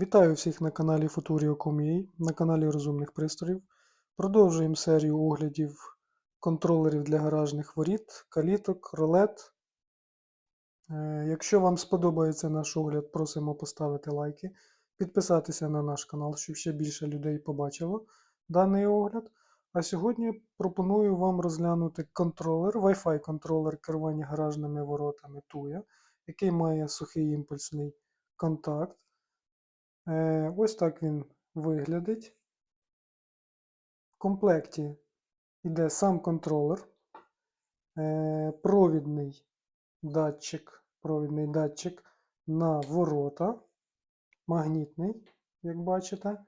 Вітаю всіх на каналі Futurio.com.ua, на каналі Розумних пристроїв. Продовжуємо серію оглядів контролерів для гаражних воріт, каліток, ролет. Е, Якщо вам сподобається наш огляд, просимо поставити лайки, підписатися на наш канал, щоб ще більше людей побачило даний огляд. А сьогодні пропоную вам розглянути контролер, Wi-Fi контролер керування гаражними воротами TUYA, який має сухий імпульсний контакт. Е, Ось так він виглядить. В комплекті йде сам контролер, е, провідний датчик, провідний датчик на ворота, магнітний, як бачите.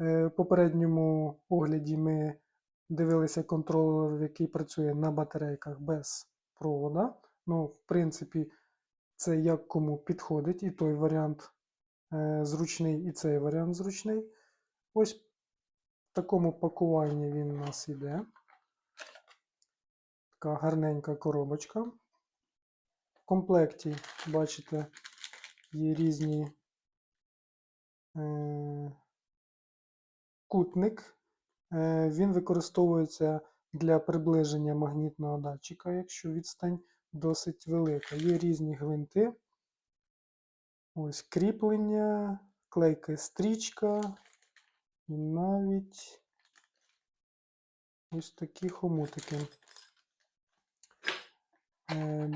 Е, В попередньому огляді ми дивилися контролер, який працює на батарейках без провода. Ну, в принципі, це як кому підходить, і той варіант зручний, і цей варіант зручний. Ось в такому пакуванні він у нас іде. Така гарненька коробочка. В комплекті, бачите, є різні е, кутник. Е, він використовується для приближення магнітного датчика, якщо відстань досить велика. Є різні гвинти. Ось кріплення, клейка стрічка і навіть ось такі хомутики.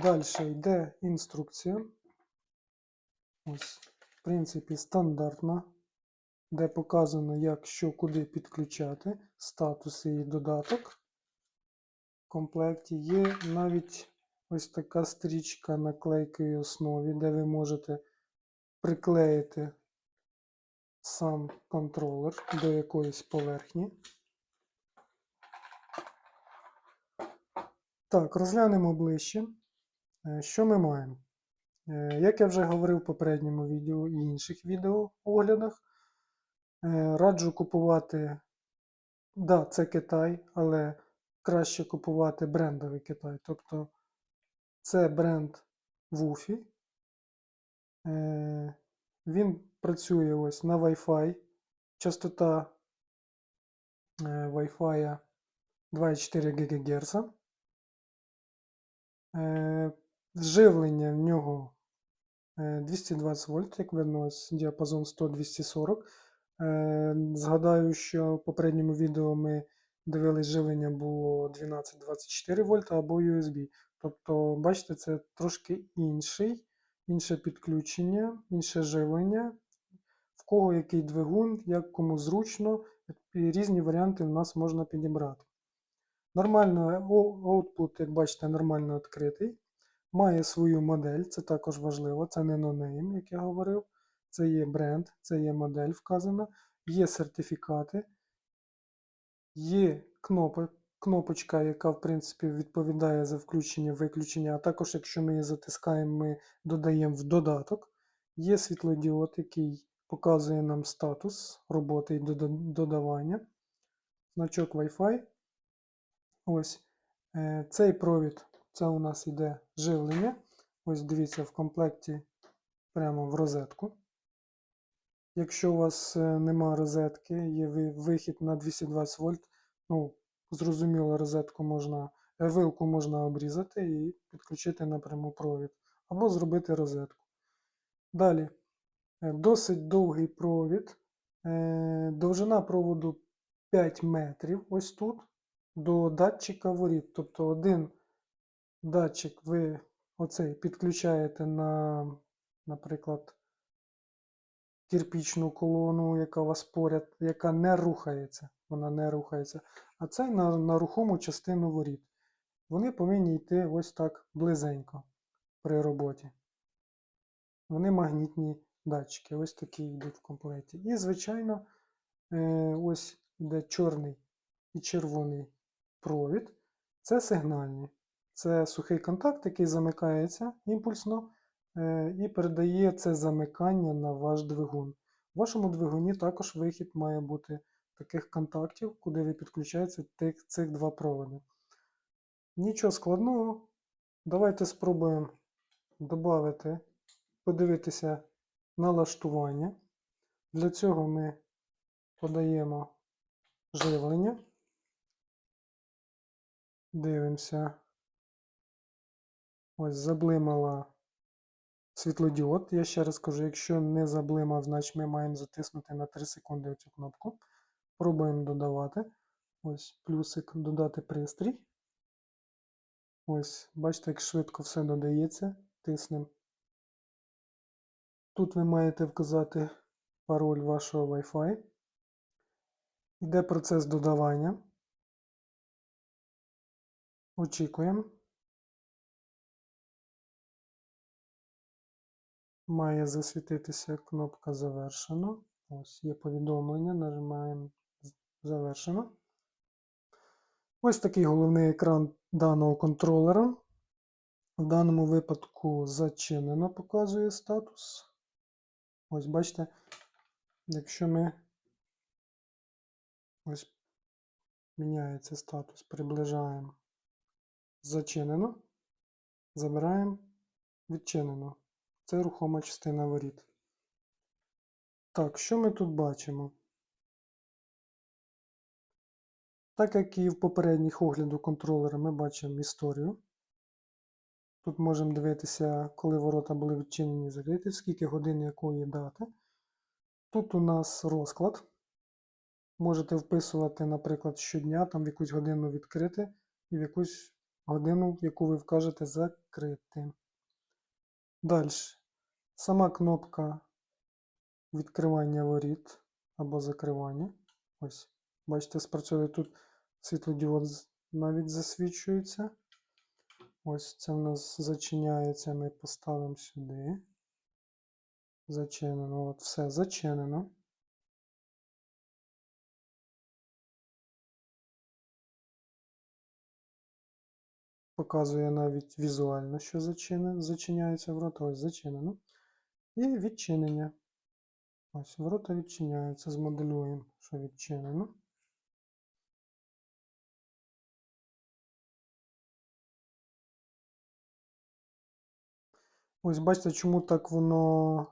Далі йде інструкція. Ось, в принципі, стандартна, де показано, як що куди підключати, статуси і додаток. В комплекті є навіть ось така стрічка на клейкій основі, де ви можете приклеїти сам контролер до якоїсь поверхні. Так, розглянемо ближче. Е, Що ми маємо? Е, Як я вже говорив в попередньому відео і інших відео оглядах, е, раджу купувати, да, це Китай, але краще купувати брендовий Китай. Тобто це бренд Wufy. Е, Він працює ось на Wi-Fi. Частота е, Wi-Fi 2,4 ГГц. Е, Живлення в нього е, 220 вольт, як видно, ось діапазон 100-240. Е, Згадаю, що в попередньому відео ми дивились, живлення було 12-24 вольта або USB. Тобто, бачите, це трошки інший, інше підключення, інше живлення. В кого який двигун, як кому зручно, і різні варіанти в нас можна підібрати. Нормально, output, як бачите, нормально відкритий. Має свою модель, це також важливо. Це не нонейм, як я говорив. Це є бренд, це є модель вказана, є сертифікати, є кнопи, кнопочка, яка, в принципі, відповідає за включення-виключення. А також, якщо ми її затискаємо, ми додаємо в додаток. Є світлодіод, який показує нам статус роботи і додавання. Значок Wi-Fi. Ось е, цей провід, це у нас йде живлення. Ось дивіться, в комплекті прямо в розетку. Якщо у вас е, нема розетки, є вихід на 220 вольт, ну, зрозуміло, розетку можна, е, вилку можна обрізати і підключити напряму провід, або зробити розетку. Далі, е, досить довгий провід. Е, Довжина проводу 5 метрів ось тут до датчика воріт. Тобто один датчик ви оцей підключаєте на, наприклад, кирпічну колону, яка у вас поряд, яка не рухається. Вона не рухається. А це на, на рухому частину воріт. Вони повинні йти ось так близенько при роботі. Вони магнітні датчики, ось такі йдуть в комплекті. І, звичайно, е, ось йде чорний і червоний провід. Це сигнальні. Це сухий контакт, який замикається імпульсно е, і передає це замикання на ваш двигун. В вашому двигуні також вихід має бути таких контактів, куди ви підключаєте тих, цих два проводи. Нічого складного. Давайте спробуємо додати, подивитися налаштування. Для цього ми подаємо живлення. Дивимося. Ось заблимала світлодіод. Я ще раз кажу, якщо не заблимав, значить ми маємо затиснути на 3 секунди цю кнопку. Пробуємо додавати. Ось плюсик додати пристрій. Ось, бачите, як швидко все додається. Тиснемо. Тут ви маєте вказати пароль вашого Wi-Fi. Йде процес додавання. Очікуємо. Має засвітитися кнопка Завершено. Ось є повідомлення. Нажимаємо Завершено. Ось такий головний екран даного контролера. В даному випадку зачинено показує статус. Ось бачите, якщо ми ось міняється статус, приближаємо зачинено, забираємо відчинено. Це рухома частина воріт. Так, що ми тут бачимо? Так як і в попередніх огляду контролера ми бачимо історію. Тут можемо дивитися, коли ворота були відчинені і закриті, скільки годин якої дати. Тут у нас розклад. Можете вписувати, наприклад, щодня, там в якусь годину відкрити і в якусь годину, яку ви вкажете, закрити. Далі. Сама кнопка відкривання воріт або закривання. Ось, бачите, спрацьовує тут світлодіод навіть засвічується. Ось це в нас зачиняється, ми поставимо сюди. Зачинено. От все зачинено. Показує навіть візуально, що зачинено, зачиняється ворота. Ось зачинено. І відчинення. Ось ворота відчиняються. Змоделюємо, що відчинено. Ось бачите, чому так воно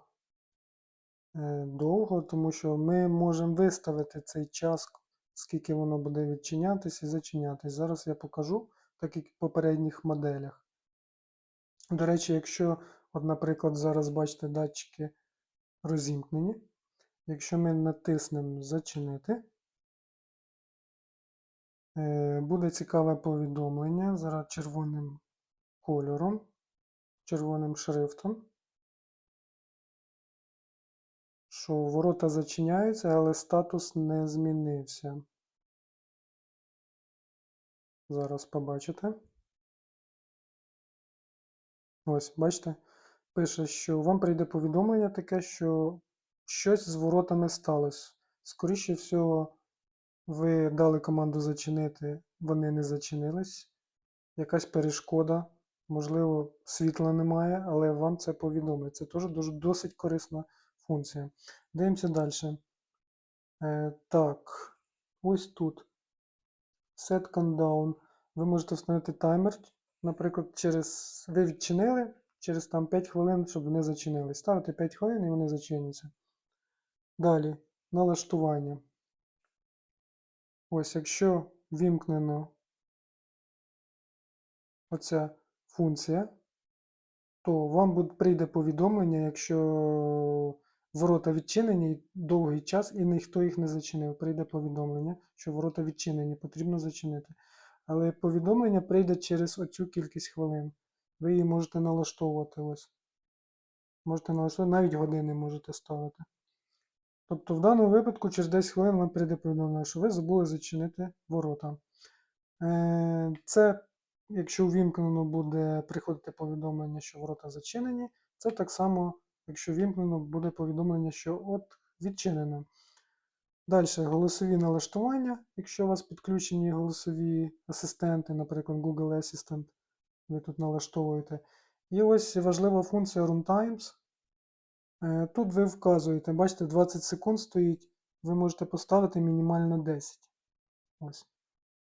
е, довго, тому що ми можемо виставити цей час, скільки воно буде відчинятись і зачинятись. Зараз я покажу, так як в попередніх моделях. До речі, якщо, от, наприклад, зараз бачите датчики розімкнені, якщо ми натиснемо Зачинити, е, буде цікаве повідомлення зараз червоним кольором, червоним шрифтом. що ворота зачиняються, але статус не змінився. Зараз побачите. Ось, бачите, пише, що вам прийде повідомлення таке, що щось з воротами сталося. Скоріше всього, ви дали команду зачинити, вони не зачинились. Якась перешкода, можливо, світла немає, але вам це повідомить. Це теж дуже досить корисна функція. Дивимося далі. Е, так, ось тут. Set countdown. Ви можете встановити таймер. Наприклад, через ви відчинили через там 5 хвилин, щоб вони зачинились. Ставите 5 хвилин і вони зачиняться. Далі, налаштування. Ось, якщо вімкнено оця функція, то вам прийде повідомлення, якщо ворота відчинені довгий час і ніхто їх не зачинив. Прийде повідомлення, що ворота відчинені, потрібно зачинити. Але повідомлення прийде через оцю кількість хвилин. Ви її можете налаштовувати ось. Можете налаштовувати, навіть години можете ставити. Тобто в даному випадку через 10 хвилин вам прийде повідомлення, що ви забули зачинити ворота. Е, Це, якщо увімкнено буде приходити повідомлення, що ворота зачинені, це так само, якщо вімкнено, буде повідомлення, що от відчинено. Далі голосові налаштування. Якщо у вас підключені голосові асистенти, наприклад, Google Assistant, ви тут налаштовуєте. І ось важлива функція Runtimes. Е, Тут ви вказуєте, бачите, 20 секунд стоїть, ви можете поставити мінімально 10. Ось.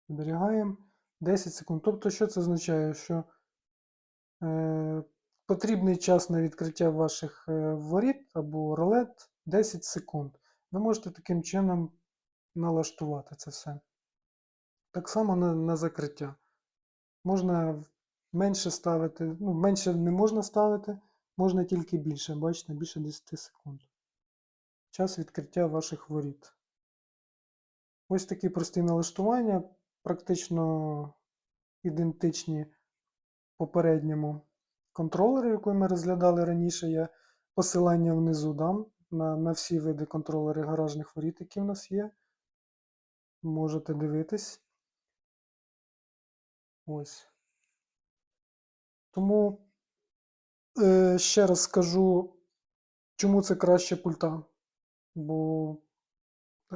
Зберігаємо 10 секунд. Тобто, що це означає? Що е, потрібний час на відкриття ваших е, воріт або ролет 10 секунд. Ви можете таким чином налаштувати це все. Так само на, на закриття. Можна менше ставити, ну, менше не можна ставити, можна тільки більше. Бачите, більше 10 секунд. Час відкриття ваших воріт. Ось такі прості налаштування, практично ідентичні попередньому контролеру, який ми розглядали раніше. Я посилання внизу дам на, на всі види контролери гаражних воріт, які в нас є. Можете дивитись. Ось. Тому е, ще раз скажу, чому це краще пульта. Бо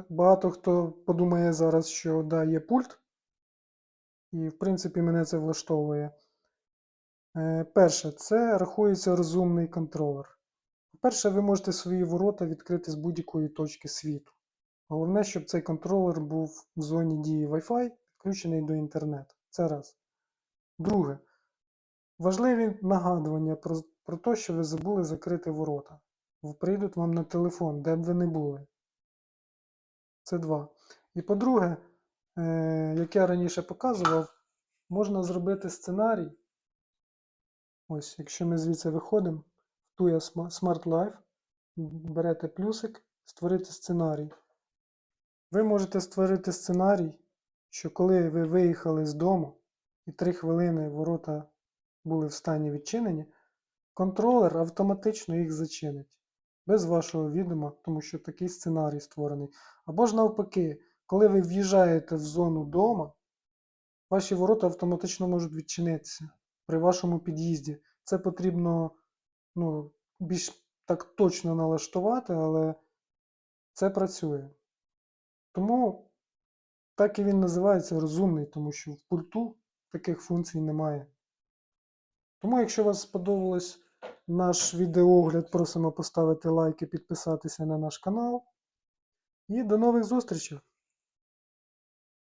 багато хто подумає зараз, що да, є пульт, і в принципі мене це влаштовує. Е, Перше, це рахується розумний контролер. По-перше, ви можете свої ворота відкрити з будь-якої точки світу. Головне, щоб цей контролер був в зоні дії Wi-Fi, підключений до інтернету. Це раз. Друге. Важливі нагадування про, про те, що ви забули закрити ворота. Прийдуть вам на телефон, де б ви не були. Це два. І по-друге, як я раніше показував, можна зробити сценарій. Ось, якщо ми звідси виходимо, в Tuya Sma- Smart Life, берете плюсик, створити сценарій. Ви можете створити сценарій, що коли ви виїхали з дому і 3 хвилини ворота були в стані відчинені, контролер автоматично їх зачинить. Без вашого відома, тому що такий сценарій створений. Або ж навпаки, коли ви в'їжджаєте в зону дома, ваші ворота автоматично можуть відчинитися при вашому під'їзді. Це потрібно ну, більш так точно налаштувати, але це працює. Тому так і він називається розумний, тому що в пульту таких функцій немає. Тому, якщо вас сподобалось наш відеоогляд, просимо поставити лайк і підписатися на наш канал. І до нових зустрічей!